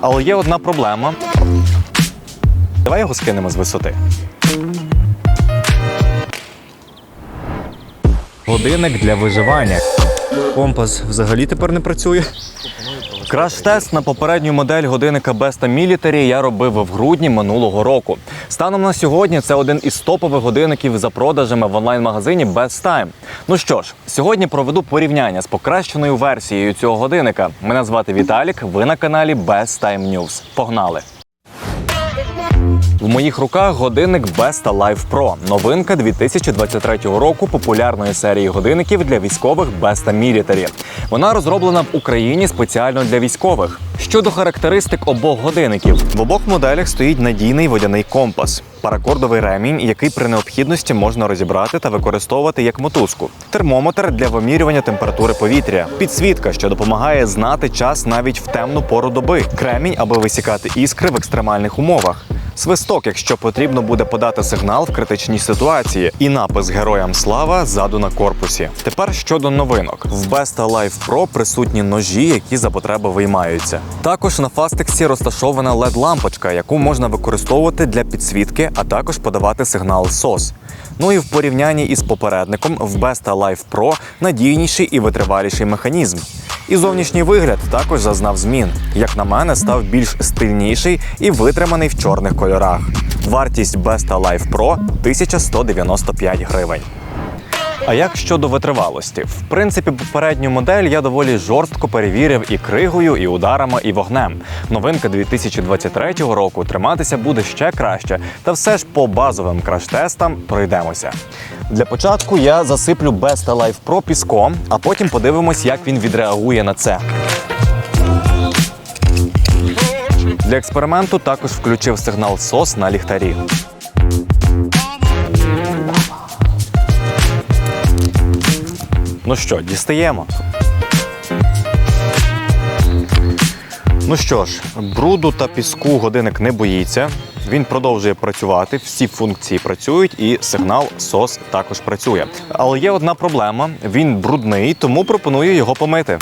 Але є одна проблема. Давай його скинемо з висоти. Годинник для виживання. Компас взагалі тепер не працює. Краш-тест на попередню модель годинника Besta Military я робив в грудні минулого року. Станом на сьогодні це один із топових годинників за продажами в онлайн-магазині Best Time. Ну що ж, сьогодні проведу порівняння з покращеною версією цього годинника. Мене звати Віталік. Ви на каналі Best Time News. Погнали! В моїх руках годинник Besta Life Pro. Новинка 2023 року популярної серії годинників для військових Besta Military. Вона розроблена в Україні спеціально для військових. Щодо характеристик обох годинників, в обох моделях стоїть надійний водяний компас, паракордовий ремінь, який при необхідності можна розібрати та використовувати як мотузку, термометр для вимірювання температури повітря, підсвітка, що допомагає знати час навіть в темну пору доби, кремінь, аби висікати іскри в екстремальних умовах. Свисток, якщо потрібно буде подати сигнал в критичній ситуації, і напис Героям слава ззаду на корпусі. Тепер щодо новинок: в Besta Life Pro присутні ножі, які за потреби виймаються. Також на фастексі розташована led лампочка яку можна використовувати для підсвітки, а також подавати сигнал SOS. Ну і в порівнянні із попередником в Besta Life Pro надійніший і витриваліший механізм. І зовнішній вигляд також зазнав змін. Як на мене, став більш стильніший і витриманий в чорних кольорах. Вартість Besta Life Pro 1195 гривень. А як щодо витривалості? В принципі, попередню модель я доволі жорстко перевірив і кригою, і ударами, і вогнем. Новинка 2023 року триматися буде ще краще, та все ж по базовим краш-тестам пройдемося. Для початку я засиплю Besta Life Pro піском, а потім подивимось, як він відреагує на це. Для експерименту також включив сигнал SOS на ліхтарі. Ну що, дістаємо. Ну що ж, бруду та піску годинник не боїться. Він продовжує працювати, всі функції працюють, і сигнал SOS також працює. Але є одна проблема: він брудний, тому пропоную його помити.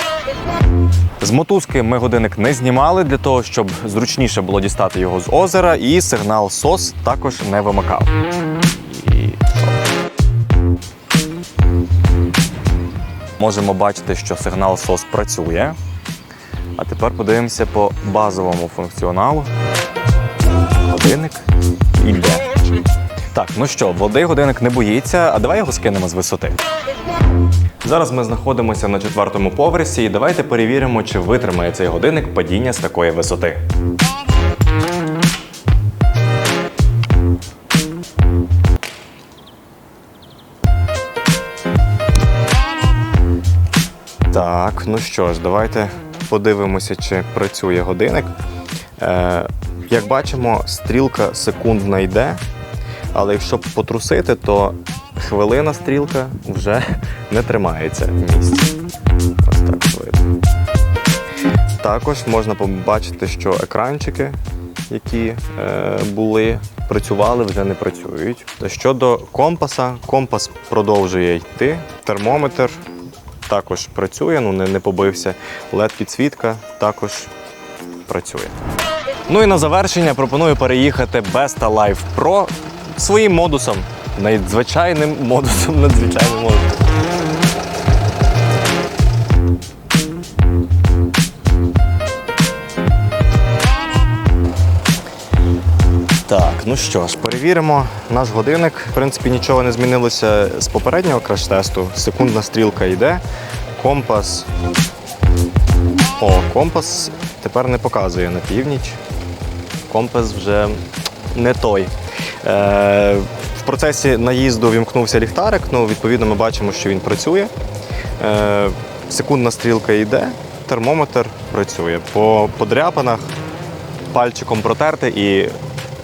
З мотузки ми годинник не знімали для того, щоб зручніше було дістати його з озера, і сигнал SOS також не вимикав. Можемо бачити, що сигнал SOS працює. А тепер подивимося по базовому функціоналу. Годинник іде. Так, ну що, води годинник не боїться, а давай його скинемо з висоти. Зараз ми знаходимося на четвертому поверсі, і давайте перевіримо, чи витримає цей годинник падіння з такої висоти. Так, ну що ж, давайте подивимося, чи працює годинник. Е, як бачимо, стрілка секундна йде, але якщо потрусити, то хвилина стрілка вже не тримається в місці. Ось так видно. Також можна побачити, що екранчики, які е, були, працювали, вже не працюють. Щодо компаса, компас продовжує йти. Термометр також працює, ну не, не побився. led підсвітка також працює. Ну і на завершення пропоную переїхати Besta Life Pro своїм модусом. Надзвичайним модусом, надзвичайним модусом. Ну що ж, перевіримо наш годинник. В принципі, нічого не змінилося з попереднього краш-тесту. Секундна стрілка йде. Компас. О, компас тепер не показує на північ. Компас вже не той. Е, в процесі наїзду вімкнувся ліхтарик, ну, відповідно, ми бачимо, що він працює. Е, секундна стрілка йде, термометр працює. По подряпинах пальчиком протерти і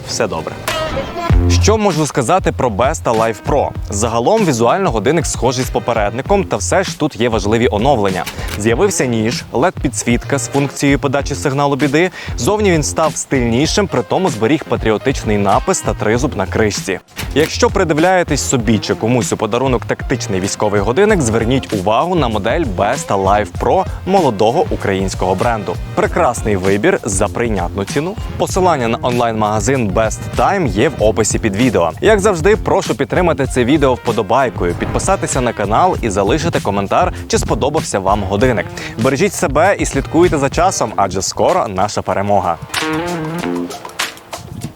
все добре. Що можу сказати про Besta Live Pro? Загалом візуально годинник схожий з попередником, та все ж тут є важливі оновлення. З'явився ніж, led підсвітка з функцією подачі сигналу біди. Зовні він став стильнішим, при тому зберіг патріотичний напис та тризуб на кришці. Якщо придивляєтесь собі чи комусь у подарунок тактичний військовий годинник, зверніть увагу на модель Besta Live Pro молодого українського бренду. Прекрасний вибір за прийнятну ціну. Посилання на онлайн-магазин Best Time є в описі під відео. Як завжди, прошу підтримати це відео вподобайкою, підписатися на канал і залишити коментар, чи сподобався вам годинник. Бережіть себе і слідкуйте за часом, адже скоро наша перемога.